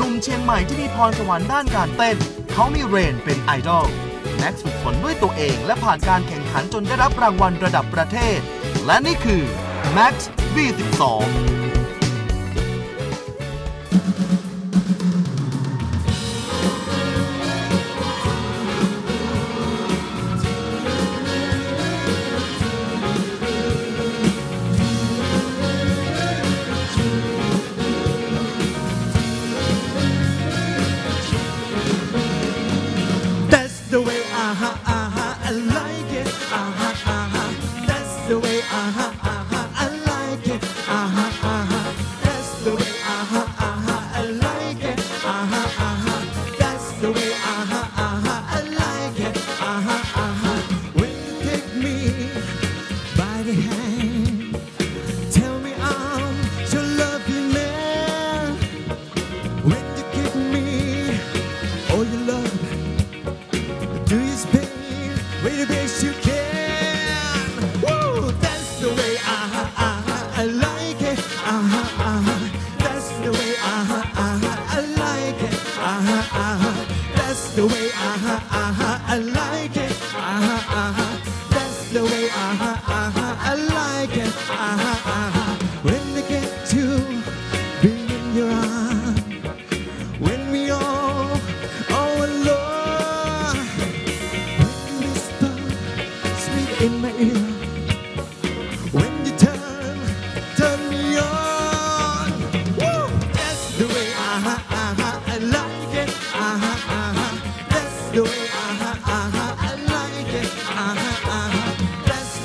หนุ่มเชียงใหม่ที่มีพรสวรรค์ด้านการเต้น เขามีเรนเป็นไอดอลแม็กซ์ฝึกฝนด้วยตัวเองและผ่านการแข่งขันจนได้รับรางวัลระดับประเทศ และนี่คือ Max V12 the way, uh-huh, uh-huh, I like it, uh-huh, uh-huh.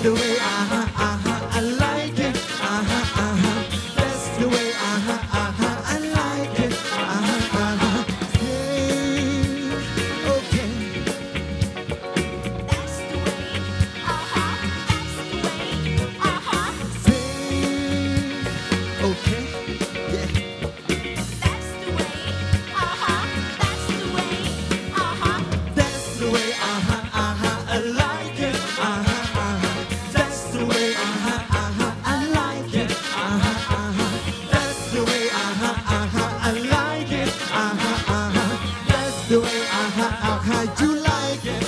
The way, I the way I how how you like it.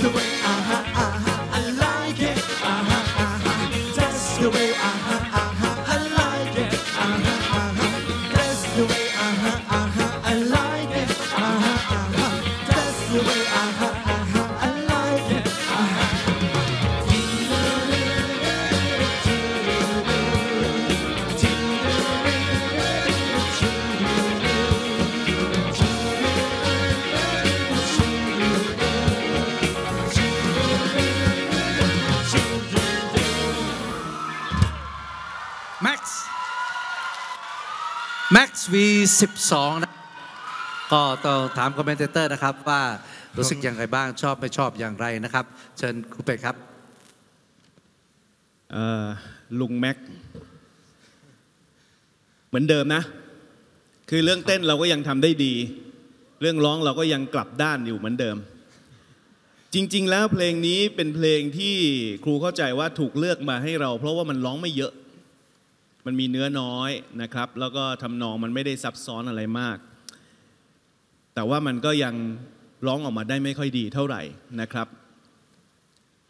The way I, I, I, like it. Uh-huh, uh-huh, that's the way I. Max V12 นะก็ต้องถามคอมเมนเตอร์นะครับ ว่ารู้สึกอย่างไรบ้างชอบไม่ชอบอย่างไรนะครับ เชิญครูเป็ดครับลุงแม็ก เหมือนเดิมนะ คือเรื่องเต้นเราก็ยังทำได้ดี เรื่องร้องเราก็ยังกลับด้านอยู่เหมือนเดิม จริง ๆ แล้วเพลงนี้เป็นเพลงที่ครูเข้าใจว่าถูกเลือกมาให้เรา เพราะว่ามันร้องไม่เยอะ มันมีเนื้อน้อยนะครับ แล้วก็ทำนองมันไม่ได้ซับซ้อนอะไรมาก แต่ว่ามันก็ยังร้องออกมาได้ไม่ค่อยดีเท่าไหร่นะครับ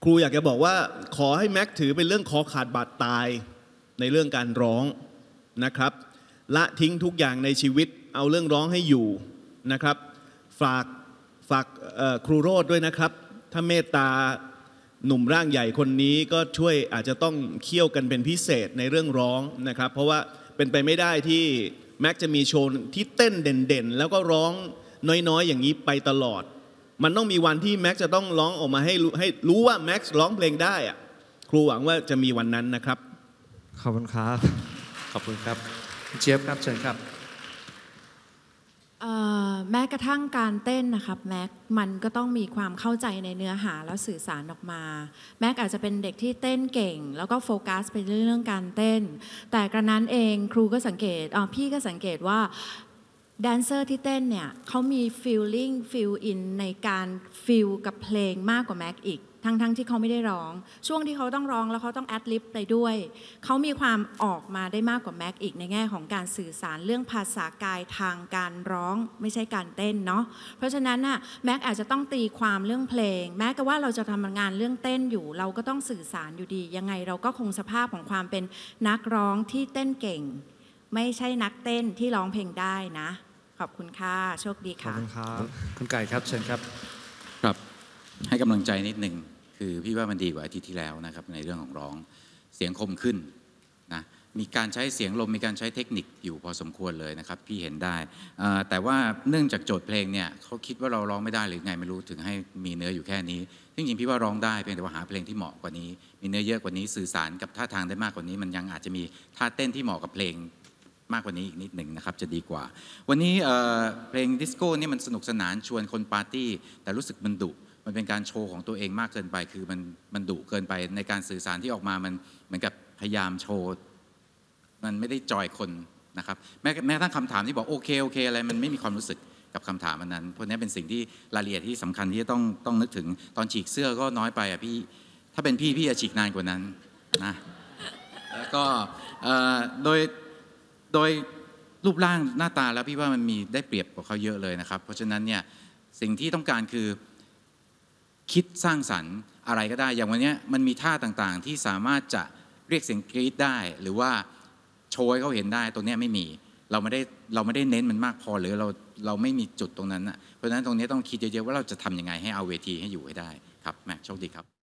ครูอยากจะบอกว่าขอให้แม็กถือเป็นเรื่องคอขาดบาดตายในเรื่องการร้องนะครับ ละทิ้งทุกอย่างในชีวิตเอาเรื่องร้องให้อยู่นะครับ ฝากฝากครูโรดด้วยนะครับ ถ้าเมตตา หนุ่มร่างใหญ่คนนี้ก็ช่วยอาจจะต้องเคี่ยวกันเป็นพิเศษในเรื่องร้องนะครับ เพราะว่าเป็นไปไม่ได้ที่แม็กจะมีโชว์ที่เต้นเด่นๆ แล้วก็ร้องน้อยๆ อย่างนี้ไปตลอด มันต้องมีวันที่แม็กซ์จะต้องร้องออกมาให้รู้ให้รู้ว่าแม็กซ์ร้องเพลงได้อะครูหวังว่าจะมีวันนั้นนะครับ ขอบคุณครับ ขอบคุณครับ เจี๊ยบครับเชิญครับเอ่อ แม้กระทั่งการเต้นนะครับแม็กมันก็ต้องมีความเข้าใจในเนื้อหาแล้วสื่อสารออกมาแม็กอาจจะเป็นเด็กที่เต้นเก่ง แล้วก็โฟกัสไปเรื่องการเต้น แต่กระนั้นเองครูก็สังเกตอ่าพี่ก็สังเกตว่าแดนเซอร์ที่เต้นเนี่ยเขามีฟีลลิ่งฟีลอินในการฟิลกับเพลงมากกว่าแม็กอีก ทั้งทั้งที่เขาไม่ได้ร้อง ช่วงที่เขาต้องร้องแล้วเขาต้องแอดลิปไปด้วย เขามีความออกมาได้มากกว่าแม็กอีกในแง่ของการสื่อสารเรื่องภาษากายทางการร้องไม่ใช่การเต้นเนาะเพราะฉะนั้นน่ะแม็กอาจจะต้องตีความเรื่องเพลง แม้ก็ว่าเราจะทำงานเรื่องเต้นอยู่ เราก็ต้องสื่อสารอยู่ดี ยังไงเราก็คงสภาพของความเป็นนักร้องที่เต้นเก่ง ไม่ใช่นักเต้นที่ร้องเพลงได้นะ ขอบคุณค่ะโชคดีขอบค่ะคุณครับคุณไก่ครับเชิญครับครับให้กำลังใจนิดหนึ่ง คือพี่ว่ามันดีกว่าอาทิตย์ที่แล้วนะครับในเรื่องของร้องเสียงคมขึ้นนะมีการใช้เสียงลมมีการใช้เทคนิคอยู่พอสมควรเลยนะครับ พี่เห็นได้ แต่ว่าเนื่องจากโจทย์เพลงเนี่ยเขาคิดว่าเราร้องไม่ได้หรือไงไม่รู้ถึงให้มีเนื้ออยู่แค่นี้จริงๆพี่ว่าร้องได้เพียงแต่ว่าหาเพลงที่เหมาะกว่านี้ มีเนื้อเยอะกว่านี้สื่อสารกับท่าทางได้มากกว่านี้ มันยังอาจจะมีท่าเต้นที่เหมาะกับเพลงมากกว่านี้อีกนิดหนึ่งนะครับจะดีกว่า วันนี้เเพลงดิสโก้นี่มันสนุกสนานชวนคนปาร์ตี้ แต่รู้สึกมันดุ มันเป็นการโชว์ของตัวเองมากเกินไป คือมันมันดุเกินไปในการสื่อสารที่ออกมามันเหมือนกับพยายามโชว์มันไม่ได้จอยคนนะครับแม้แม้ทั่งคำถามที่บอกโอเคโอเคอะไรมันไม่มีความรู้สึกกับคำถามอันนั้นเพราะนี้เป็นสิ่งที่รายละเอียดที่สำคัญที่จะต้องต้องนึกถึงตอนฉีกเสื้อก็น้อยไปอะพี่ถ้าเป็นพี่พี่จะฉีกนานกว่านั้นนะแล้วก็เอ่อโดยโดยรูปร่างหน้าตาแล้วพี่ว่ามันมีได้เปรียบกว่าเขาเยอะเลยนะครับ เพราะฉะนั้นเนี่ยสิ่งที่ต้องการคือ คิดสร้างสรรค์อะไรก็ได้ อย่างวันนี้มันมีท่าต่างๆ ที่สามารถจะเรียกเสียงกรี๊ดได้ หรือว่าโชว์ให้เขาเห็นได้ตรงนี้ไม่มีเราไม่ได้เราไม่ได้เน้นมันมากพอหรือเราเราไม่มีจุดตรงนั้นอะเพราะฉะนั้นตรงนี้ต้องคิดเยอะๆว่าเราจะทำยังไงให้เอาเวทีให้อยู่ให้ได้ครับแม็กโชคดีครับ